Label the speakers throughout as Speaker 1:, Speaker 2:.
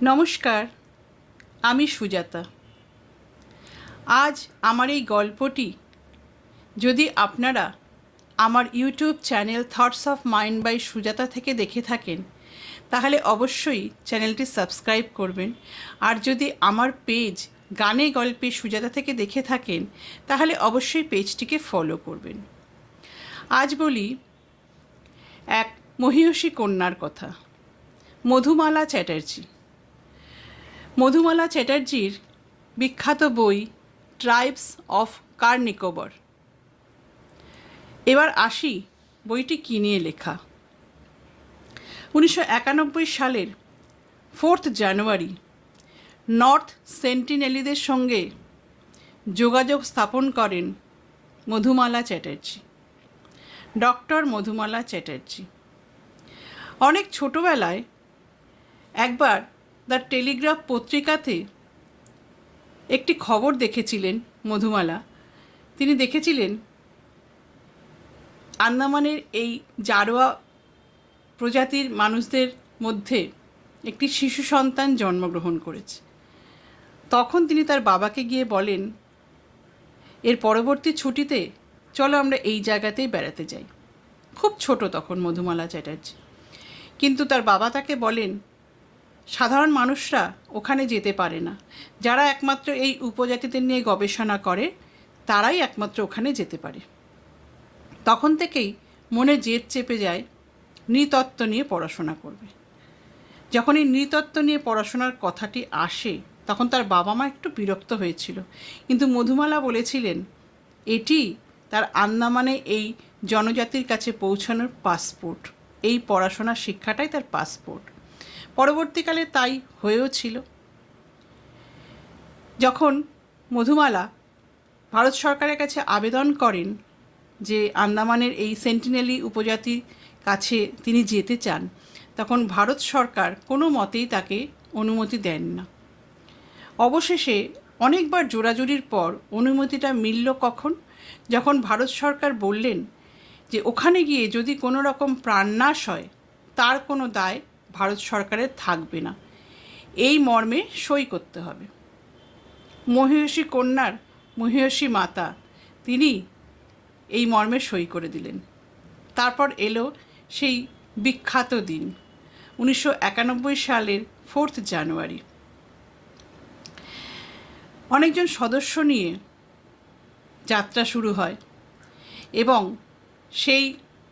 Speaker 1: নমস্কার, আমি সুজাতা। আজ আমার এই গল্পটি যদি আপনারা আমার YouTube channel thoughts of mind by Sujata থেকে দেখে থাকেন, তাহলে অবশ্যই চ্যানেলটি সাবস্ক্রাইব করবেন। আর যদি আমার পেজ গানে গল্পে সুজাতা থেকে দেখে থাকেন, তাহলে অবশ্যই পেজটিকে ফলো করবেন। আজ বলি এক মহিষী কন্যার কথা, মধুমালা চ্যাটার্জি। মধুমালা চ্যাটার্জির বিখ্যাত বই ট্রাইবস অফ কার্নিকোবর। এবার আসি বইটি কী নিয়ে লেখা। উনিশশো একানব্বই সালের ফোর্থ জানুয়ারি, নর্থ সেন্টিনেলিদের সঙ্গে যোগাযোগ স্থাপন করেন মধুমালা চ্যাটার্জি, ডক্টর মধুমালা চ্যাটার্জি। অনেক ছোটোবেলায় একবার দ্য টেলিগ্রাফ পত্রিকাতে একটি খবর দেখেছিলেন মধুমালা। তিনি দেখেছিলেন আন্দামানের এই জারোয়া প্রজাতির মানুষদের মধ্যে একটি শিশু সন্তান জন্মগ্রহণ করেছে। তখন তিনি তার বাবাকে গিয়ে বলেন, এর পরবর্তী ছুটিতে চলো আমরা এই জায়গাতেই বেড়াতে যাই। খুব ছোট তখন মধুমালা চ্যাটার্জি। কিন্তু তার বাবা তাকে বলেন সাধারণ মানুষরা ওখানে যেতে পারে না। যারা একমাত্র এই উপজাতিদের নিয়ে গবেষণা করে, তারাই একমাত্র ওখানে যেতে পারে। তখন থেকেই মনে জেদ চেপে যায়, নৃতত্ত্ব নিয়ে পড়াশোনা করবে। যখন এই নৃতত্ত্ব নিয়ে পড়াশোনার কথাটি আসে, তখন তার বাবা মা একটু বিরক্ত হয়েছিল। কিন্তু মধুমালা বলেছিলেন, এটি তার আন্দামানে এই জনজাতির কাছে পৌঁছানোর পাসপোর্ট এই পড়াশোনার শিক্ষাটাই তার পাসপোর্ট পরবর্তীকালে তাই হয়েও ছিল। যখন মধুমালা ভারত সরকারের কাছে আবেদন করেন যে আন্দামানের এই সেন্টিনেলি উপজাতির কাছে তিনি যেতে চান, তখন ভারত সরকার কোনো মতেই তাকে অনুমতি দেন না। অবশেষে অনেকবার জোরাজুরির পর অনুমতিটা মিলল কখন? যখন ভারত সরকার বললেন যে, ওখানে গিয়ে যদি কোনো রকম প্রাণনাশ হয়, তার কোনো দায় ভারত সরকারের থাকবে না। এই মর্মে সই করতে হবে। মহিষী কন্যার মহিষী মাতা, তিনি এই মর্মে সই করে দিলেন। তারপর এলো সেই বিখ্যাত দিন, উনিশশো একানব্বই সালের ফোর্থ জানুয়ারি। অনেকজন সদস্য নিয়ে যাত্রা শুরু হয় এবং সেই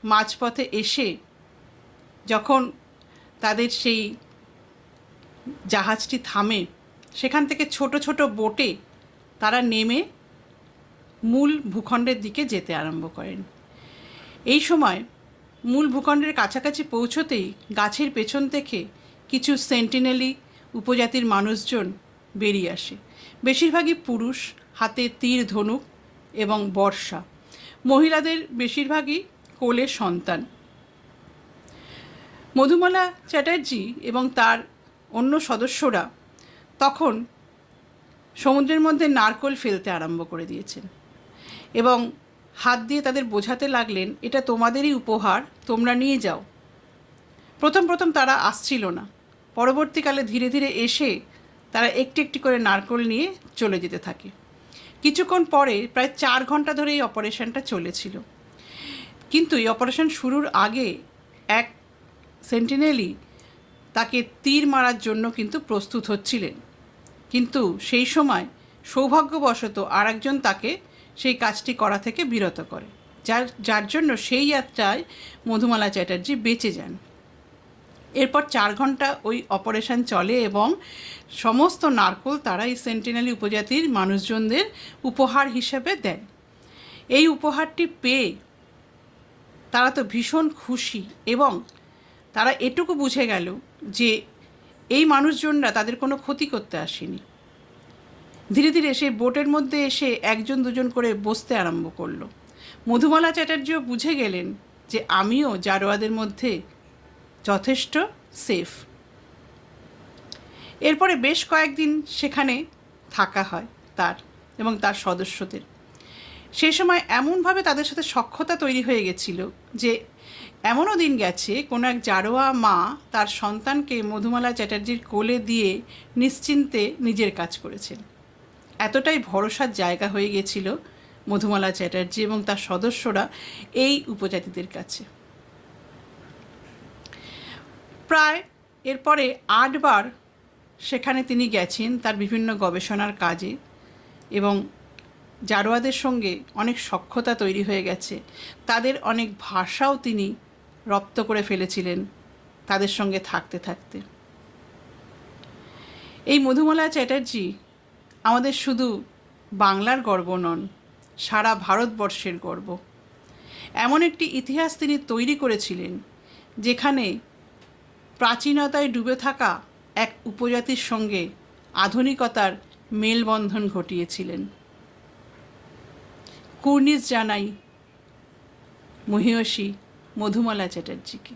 Speaker 1: মাঝপথে এসে যখন তাদের সেই জাহাজটি থামে, সেখান থেকে ছোট ছোট বোটে তারা নেমে মূল ভূখণ্ডের দিকে যেতে আরম্ভ করেন। এই সময় মূল ভূখণ্ডের কাছাকাছি পৌঁছতেই গাছের পেছন থেকে কিছু সেন্টিনেলি উপজাতির মানুষজন বেরিয়ে আসে। বেশিরভাগই পুরুষ, হাতে তীর, ধনুক এবং বর্ষা। মহিলাদের বেশিরভাগই কোলে সন্তান। মধুমালা চ্যাটার্জি এবং তার অন্য সদস্যরা তখন সমুদ্রের মধ্যে নারকোল ফেলতে আরম্ভ করে দিয়েছেন এবং হাত দিয়ে তাদের বোঝাতে লাগলেন, এটা তোমাদেরই উপহার, তোমরা নিয়ে যাও। প্রথম প্রথম তারা আসছিল না। পরবর্তীকালে ধীরে ধীরে এসে তারা একটি একটি করে নারকোল নিয়ে চলে যেতে থাকে। কিছুক্ষণ পরে প্রায় চার ঘণ্টা ধরে এই অপারেশনটা চলেছিল। কিন্তু এই অপারেশন শুরুর আগে এক সেন্টিনেলি তাকে তীর মারার জন্য কিন্তু প্রস্তুত হচ্ছিলেন। কিন্তু সেই সময় সৌভাগ্যবশত আর একজন তাকে সেই কাজটি করা থেকে বিরত করে। যার যার জন্য সেই যাত্রায় মধুমালা চ্যাটার্জি বেঁচে যান। এরপর চার ঘণ্টা ওই অপারেশন চলে এবং সমস্ত নারকোল তারা এই সেন্টিনালি উপজাতির মানুষজনদের উপহার হিসেবে দেন। এই উপহারটি পেয়ে তারা তো ভীষণ খুশি এবং তারা এটুকু বুঝে গেল যে এই মানুষজনরা তাদের কোনো ক্ষতি করতে আসেনি। ধীরে ধীরে সেই বোটের মধ্যে এসে একজন দুজন করে বসতে আরম্ভ করল। মধুমালা চ্যাটার্জিও বুঝে গেলেন যে আমিও জারোয়াদের মধ্যে যথেষ্ট সেফ। এরপরে বেশ কয়েকদিন সেখানে থাকা হয় তার এবং তার সদস্যদের। সেই সময় এমনভাবে তাদের সাথে সক্ষতা তৈরি হয়ে গেছিল যে এমনও দিন গেছে, কোনো এক জারোয়া মা তার সন্তানকে মধুমালা চ্যাটার্জির কোলে দিয়ে নিশ্চিন্তে নিজের কাজ করেছেন। এতটাই ভরসার জায়গা হয়ে গেছিল মধুমালা চ্যাটার্জি এবং তার সদস্যরা এই উপজাতিদের কাছে। প্রায় এরপরে আটবার সেখানে তিনি গেছেন তার বিভিন্ন গবেষণার কাজে এবং জারোয়াদের সঙ্গে অনেক সখ্যতা তৈরি হয়ে গেছে। তাদের অনেক ভাষাও তিনি রপ্ত করে ফেলেছিলেন তাদের সঙ্গে থাকতে থাকতে। এই মধুমালা চ্যাটার্জি আমাদের শুধু বাংলার গর্ব নন, সারা ভারতবর্ষের গর্ব। এমন একটি ইতিহাস তিনি তৈরি করেছিলেন, যেখানে প্রাচীনতায় ডুবে থাকা এক উপজাতির সঙ্গে আধুনিকতার মেলবন্ধন ঘটিয়েছিলেন। কুর্নিশ জানাই মহিয়সী মধুমালা চ্যাটার্জিকে।